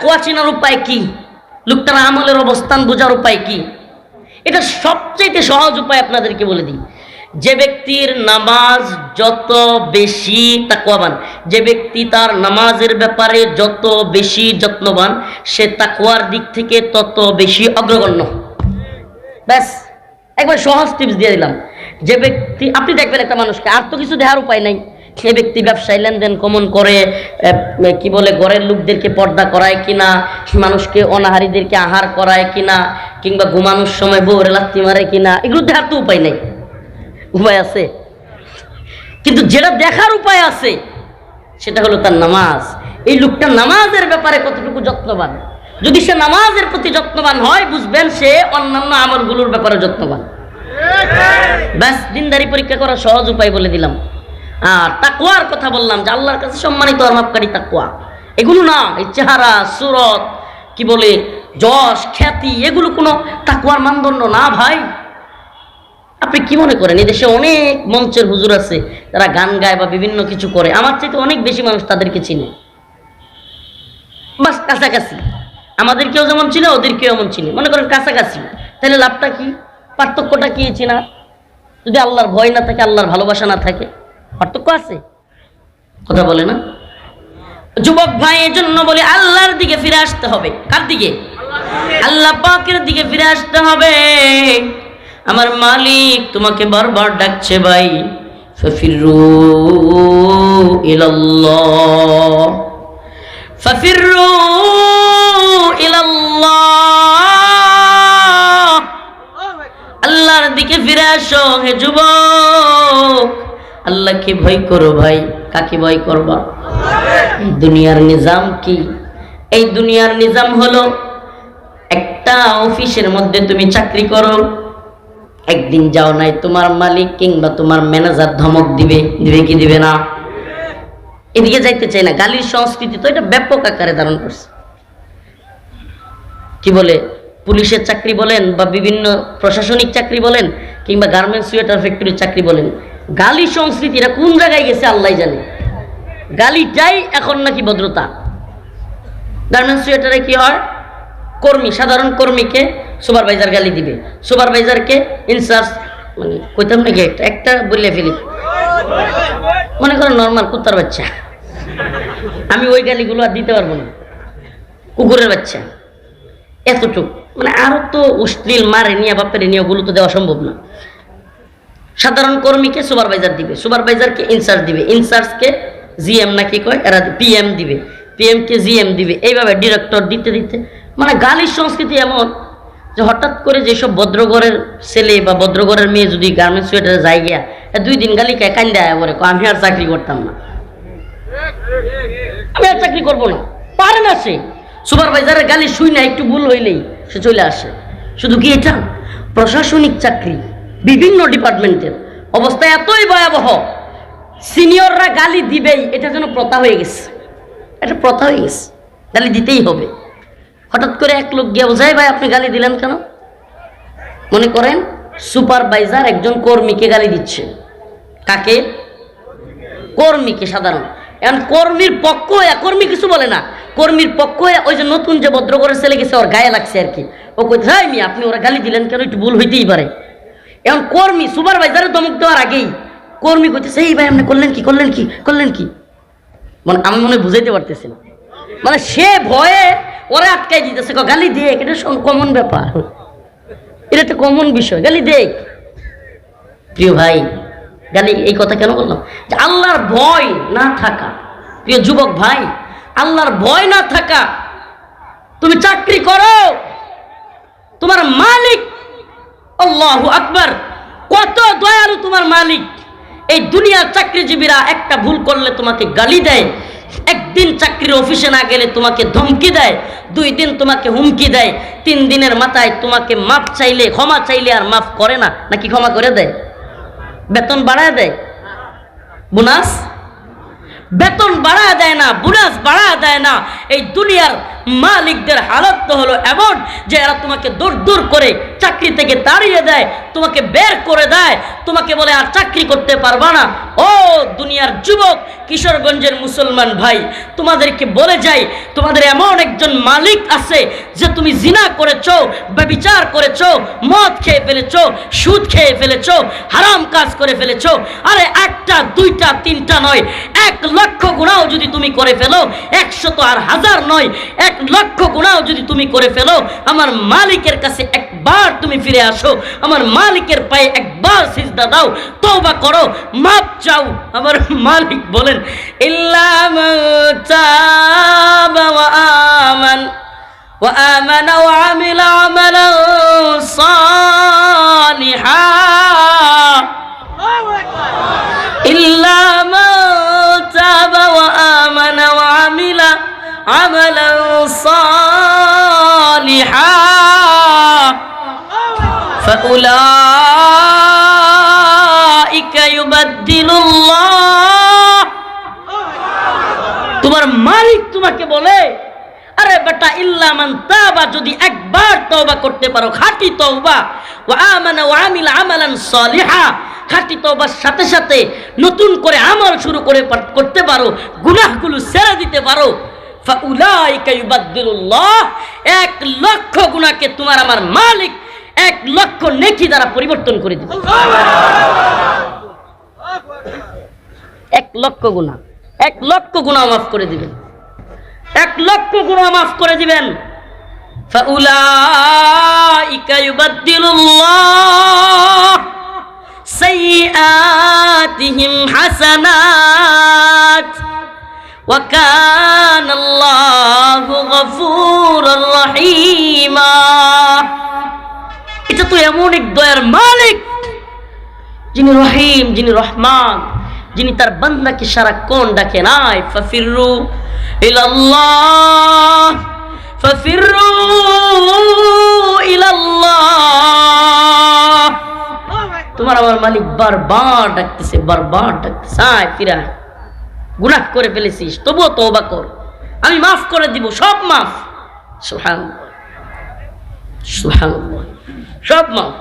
তাকুয়া চেনার উপায় কি? লোকটার আমলের অবস্থান বোঝার উপায় কি? এটা সবচেয়ে সহজ উপায় আপনাদেরকে বলে দিই। যে ব্যক্তির নামাজ যত বেশি তাকুয়াবান যে ব্যক্তি তার নামাজের ব্যাপারে যত বেশি যত্নবান, সে তাকুয়ার দিক থেকে তত বেশি অগ্রগণ্য। ব্যাস, একবার সহজ টিপস দিয়ে দিলাম। যে ব্যক্তি, আপনি দেখবেন একটা মানুষকে, আর তো কিছু দেওয়ার উপায় নাই। সে ব্যক্তি ব্যবসায় লেনদেন কমন করে কি বলে, ঘরের লোকদেরকে পর্দা করায় কিনা, মানুষকে অনাহারীদেরকে আহার করায় কিনা, কিংবা ঘুমানোর সময় বউরে লাত্তি মারে কিনা, এগুলো দেখার তো উপায় নেই। উপায় আছে। কিন্তু যেটা দেখার উপায় আছে, সেটা হলো তার নামাজ। এই লোকটা নামাজের ব্যাপারে কতটুকু যত্নবান? যদি সে নামাজের প্রতি যত্নবান হয়, বুঝবেন সে অন্যান্য আমলগুলোর ব্যাপারে যত্নবান। ব্যাস, দিনদারি পরীক্ষা করার সহজ উপায় বলে দিলাম। তাকুয়ার কথা বললাম যে আল্লাহর কাছে সম্মানিত আর মাপকারী তাকুয়া এগুলো না, এই চেহারা, সুরত, কি বলে, যশ, খ্যাতি, এগুলো কোনো তাকুয়ার মানদণ্ড না ভাই। আপনি কি মনে করেন এই দেশে অনেক মঞ্চের হুজুর আছে, যারা গান গায় বা বিভিন্ন কিছু করে, আমার চাইতে অনেক বেশি মানুষ তাদেরকে চিনে। বাস, কাছাকাছি। আমাদেরকেও যেমন চিনে ওদেরকেও এমন চিনে। মনে করেন কাছাকাছি। তাহলে লাভটা কি? পার্থক্যটা কি চিনা? যদি আল্লাহর ভয় না থাকে, আল্লাহর ভালোবাসা না থাকে পার্থক্য আছে? কথা বলে না। যুবক ভাই এর জন্য বলে আল্লাহর দিকে ফিরে আসতে হবে। কার দিকে? আল্লাহ পাকের দিকে ফিরে আসতে হবে। আমার মালিক তোমাকে বারবার ডাকছে ভাই ফফিরু ইলাল্লাহ। ফফিরু ইলাল্লাহ। আল্লাহর দিকে ফিরে আসো হে যুবক। আল্লাহকে ভয় করো ভাই, কাকে ভয় করবা? দুনিয়ার নিজাম কি? এই দুনিয়ার নিজাম হলো একটা অফিসের মধ্যে তুমি চাকরি করো, একদিন যাও নাই, তোমার মালিক কিংবা তোমার ম্যানেজার ধমক দিবে দিবে কি দিবে না? এদিকে যাইতে চাই না, গালির সংস্কৃতি তো এটা ব্যাপক আকারে ধারণ করছে। কি বলে? পুলিশের চাকরি বলেন বা বিভিন্ন প্রশাসনিক চাকরি বলেন কিংবা গার্মেন্টস সুয়েটার ফ্যাক্টরির চাকরি বলেন গালি সংস্কৃতি এটা কোন জায়গায় গেছে আল্লাহ জানে। গালিটাই এখন নাকি ভদ্রতা। গার্মেন্টস সুয়েটারে কি হয়? কর্মী, সাধারণ কর্মীকে সুপারভাইজার গালি দিবে। সুপারভাইজারকে ইনচার্জ মানে কইতাম নাকি একটা একটা বললে ফেলি। মনে করো নর্মাল কুত্তার বাচ্চা। আমি ওই গালিগুলো আর দিতে পারব না। কুকুরের বাচ্চা। এতটুক। মানে আরও তো অশ্লীল মারে নিয়ে বাপের নিয়ে ওগুলো তো দেওয়া সম্ভব না। সাধারণ কর্মীকে সুপারভাইজার দিবে, সুপারভাইজারকে ইনচার্জ দিবে, ইনচার্জকে জিএম নাকি কয়, এরা পিএম দিবে, পিএমকে জিএম দিবে, এইভাবে ডিরেক্টর দিতে দিতে মানে গালির সংস্কৃতি এমন যে হঠাৎ করে যেসব ভদ্রঘরের ছেলে বা ভদ্রঘরের মেয়ে যদি গার্মেন্টস সুয়েটারে যাই গিয়া দুই দিন গালি কে কান্দা আয় আমি আর চাকরি করতাম না। আমি আর চাকরি করব না। পারে না সে। সুপারভাইজারের গালি শুই না, একটু ভুল হইলেই সে চলে আসে। শুধু কি এটা? প্রশাসনিক চাকরি। বিভিন্ন ডিপার্টমেন্টের। অবস্থা এতই ভয়াবহ, সিনিয়ররা গালি দিবেই, এটা যেন প্রথা হয়ে গেছে। এটা প্রথা হয়ে গেছে। গালি দিতেই হবে। হঠাৎ করে এক লোক গিয়ে বোঝায় ভাই, আপনি গালি দিলেন কেন? মনে করেন, সুপারভাইজার একজন কর্মীকে গালি দিচ্ছে। কাকে? কর্মীকে সাধারণ। এখন কর্মীর পক্ষ হয়ে, কর্মী কিছু বলে না। কর্মীর পক্ষ হয়ে ওই যে নতুন যে ভদ্র করে ছেলে গেছে, ওর গায়ে লাগছে আর কি। ও কই আপনি ওরা গালি দিলেন কেন? একটু ভুল হইতেই পারে। এখন কর্মী সুপারভাইজারের দমক দেওয়ার আগেই কর্মী কইতেছে, এই ভাই, আপনি করলেন কি করলেন কি করলেন কি? মানে আমি মনে বুঝাইতে পারতেছি না। মানে সে ভয়ে ওরা আটকাই দিতেছে গালি দেখ, এটা কমন ব্যাপার। এটা একটা কমন বিষয়, গালি দেখ। প্রিয় ভাই, গালি, এই কথা কেন বললাম? যে আল্লাহর ভয় না থাকা, প্রিয় যুবক ভাই, আল্লাহর ভয় না থাকা, তুমি চাকরি করো, তোমার মালিক আল্লাহু আকবার। কত দয়ালু তোমার মালিক। এই দুনিয়ার চাকরিজীবীরা একটা ভুল করলে তোমাকে গালি দেয়। একদিন চাকরির অফিসে না গেলে তোমাকে ধমকি দেয়। দুই দিন তোমাকে হুমকি দেয়। তিন দিনের মাথায় তোমাকে মাপ চাইলে, ক্ষমা চাইলে আর মাফ করে না। নাকি ক্ষমা করে দেয়? বেতন বাড়ায় দেয়? বোনাস? বেতন বাড়ায় দেয় না, বোনাস বাড়ায় দেয় না। এই দুনিয়ার মালিকদের হালত তো হলো এমন যে এরা তোমাকে দূর দূর করে চাকরি থেকে তাড়িয়ে দেয়, তোমাকে বের করে দেয়, তোমাকে বলে আর চাকরি করতে পারবা না। ও দুনিয়ার যুবক, কিশোরগঞ্জের মুসলমান ভাই, তোমাদেরকে বলে যাই, তোমাদের এমন একজন মালিক আছে যে তুমি জিনা করেছ, ব্যবিচার করেছ, মদ খেয়ে ফেলেছো, সুদ খেয়ে ফেলেছো, হারাম কাজ করে ফেলেছো। আরে একটা, দুইটা, তিনটা নয়, এক লক্ষ গুণাও যদি তুমি করে ফেলো, একশত আর হাজার নয় এক লক্ষ গুণাও যদি তুমি করে ফেলো আমার মালিকের কাছে একবার তুমি ফিরে আসো আমার মালিকের পায়ে একবার সিজদা দাও তওবা করো মাপ চাও। আমার মালিক বলেন ইল্লাম আমান ওয়া আমানা ওয়া আমিলা আমালান সালিহা। আল্লাহু ইল্লা عملا صالحا فأولئك يبدل الله তোমার মালিক তোমাকে বলে আরে বেটা ইল্লামান তাবা যদি একবার তওবা করতে পারো খাঁটি তওবা ওয়া আমানা ওয়া আমিলা আমালান সলিহা খাঁটি তওবার সাথে সাথে নতুন করে আমল শুরু করে পার- করতে পারো গুনাহগুলো ছেড়ে দিতে পারো ফাউলাইকা ইউবাদদিলুল্লাহ এক লক্ষ গুনাহকে তোমার আমার মালিক এক লক্ষ নেকি দ্বারা পরিবর্তন করে দিবে এক লক্ষ গুনাহ এক লক্ষ গুনাহ মাফ করে দিবেন এক লক্ষ গুণা মাফ করে দিবেন فأولئك يبدل الله سيئاتهم حسنات وكان الله غفورا رحيما এটা তো এমন এক দয়ার মালিক যিনি রহিম যিনি রহমান যিনি তার বান্দাকে সারাক্ষণ ডাকে নাই ফাফিরু ইলাল্লাহ ফাফিরু ইলাল্লাহ তোমার আমার মালিক বারবার ডাকতেছে বারবার ডাকতেছে আয় ফিরা গুনাহ করে ফেলেছিস, তবুও তওবা কর। আমি মাফ করে দিব, সব মাফ। সুহান সুহান সব মাফ।